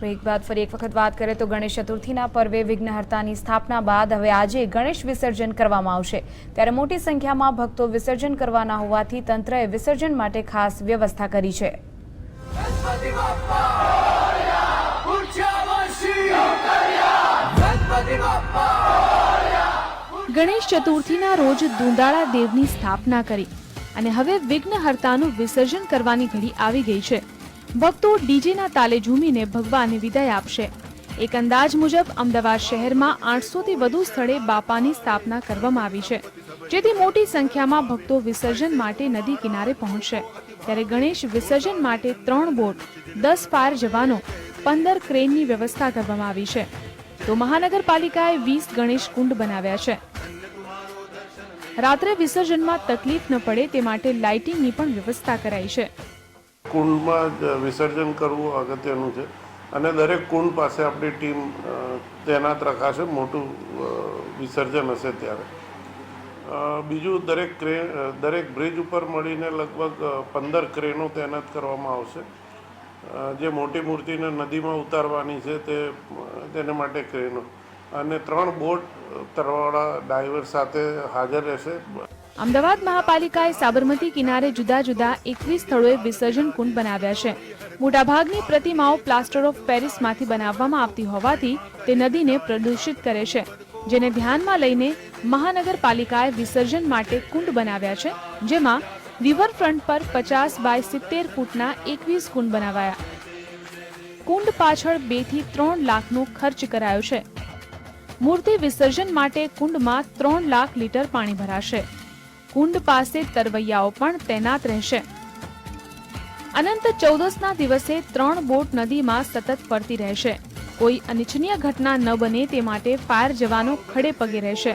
Break બાદ ફરી એક વખત વાત કરીએ તો ગણેશ ચતુર્થીના પર્વે વિઘ્નહર્તાની સ્થાપના બાદ હવે આજે ગણેશ વિસર્જન કરવામાં આવશે. ત્યારે મોટી સંખ્યામાં ભક્તો વિસર્જન કરવાના હોવાથી તંત્રએ વિસર્જન માટે ખાસ વ્યવસ્થા કરી છે. ગણેશ ચતુર્થીના રોજ દુંદાળા દેવની સ્થાપના કરી અને હવે વિઘ્નહર્તાનું વિસર્જન કરવાની ઘડી આવી ગઈ છે. ભક્તો ડીજેના તાલે ઝૂમીને ભગવાનને વિદાય આપશે. એક અંદાજ મુજબ અમદાવાદ શહેરમાં આઠસોથી વધુ સ્થળે બાપાની સ્થાપના કરવામાં આવી છે, જેથી મોટી સંખ્યામાં ભક્તો વિસર્જન માટે નદી કિનારે પહોંચશે. ત્યારે ગણેશ વિસર્જન માટે ત્રણ બોટ, દસ ફાયર જવાનો, પંદર ક્રેનની વ્યવસ્થા કરવામાં આવી છે. તો મહાનગરપાલિકાએ વીસ ગણેશ કુંડ બનાવ્યા છે. રાત્રે વિસર્જનમાં તકલીફ ન પડે તે માટે લાઇટિંગની પણ વ્યવસ્થા કરાઈ છે. કુંડમાં જ વિસર્જન કરવું અગત્યનું છે. અને દરેક કુંડ પાસે આપણી ટીમ તૈનાત રખાશે, મોટું વિસર્જન હશે ત્યારે. બીજું દરેક ક્રે દરેક બ્રિજ ઉપર મળીને લગભગ પંદર ક્રેનો તૈનાત કરવામાં આવશે. જે મોટી મૂર્તિને નદીમાં ઉતારવાની છે તે, તેને માટે ક્રેનો. અને ત્રણ બોટ તરવાળા ડાઈવર સાથે હાજર રહેશે. અમદાવાદ મહાપાલિકાએ સાબરમતી કિનારે જુદા જુદા એકવીસ સ્થળોએ વિસર્જન કુંડ બનાવ્યા છે. મોટાભાગની પ્રતિમાઓ પ્લાસ્ટર ઓફ પેરિસમાંથી બનાવવામાં આવતી હોવાથી તે નદીને પ્રદૂષિત કરે છે. જેને ધ્યાનમાં લઈને મહાનગરપાલિકાએ વિસર્જન માટે કુંડ બનાવ્યા છે, જેમાં રિવરફ્રન્ટ પર પચાસ બાય સિત્તેર ફૂટના એકવીસ કુંડ બનાવાયા. કુંડ પાછળ બેથી ત્રણ લાખનો ખર્ચ કરાયો છે. મૂર્તિ વિસર્જન માટે કુંડમાં ત્રણ લાખ લીટર પાણી ભરાશે. કુંડ પાસે તરવૈયાઓ પણ તૈનાત રહેશે. અનંત ચૌદસના દિવસે ત્રણ બોટ નદીમાં સતત ફરતી રહેશે. કોઈ અનિચ્છનીય ઘટના ન બને તે માટે ફાયર જવાનો ખડે પગે રહેશે.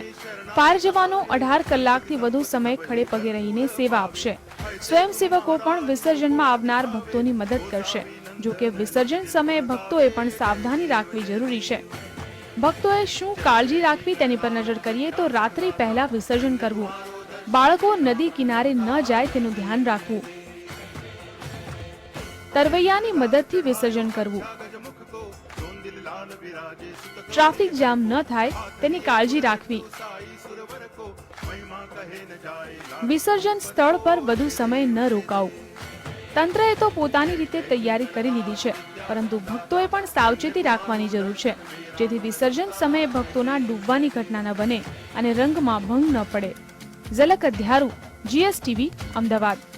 ફાયર જવાનો અઢાર કલાકથી વધુ સમય ખડે પગે રહીને સેવા આપશે. સ્વયંસેવકો પણ વિસર્જનમાં આવનાર ભક્તોની મદદ કરશે. જો કે વિસર્જન સમયે ભક્તોએ પણ સાવધાની રાખવી જરૂરી છે. ભક્તોએ શું કાળજી રાખવી તેની પર નજર કરીએ તો રાત્રિ પહેલા વિસર્જન કરવું. બાળકો નદી કિનારે ન જાય તેનું ધ્યાન રાખવું. તરવૈયાની મદદથી વિસર્જન કરવું. ટ્રાફિક જામ ન થાય તેની કાળજી રાખવી. વિસર્જન સ્થળ પર વધુ સમય ન રોકાવું. તંત્રએ તો પોતાની રીતે તૈયારી કરી લીધી છે, પરંતુ ભક્તોએ પણ સાવચેતી રાખવાની જરૂર છે. જેથી વિસર્જન સમયે ભક્તોના ડૂબવાની ઘટના ન બને અને રંગમાં ભંગ ન પડે. ઝલક અધ્યારું જીએસટીવી અમદાવાદ.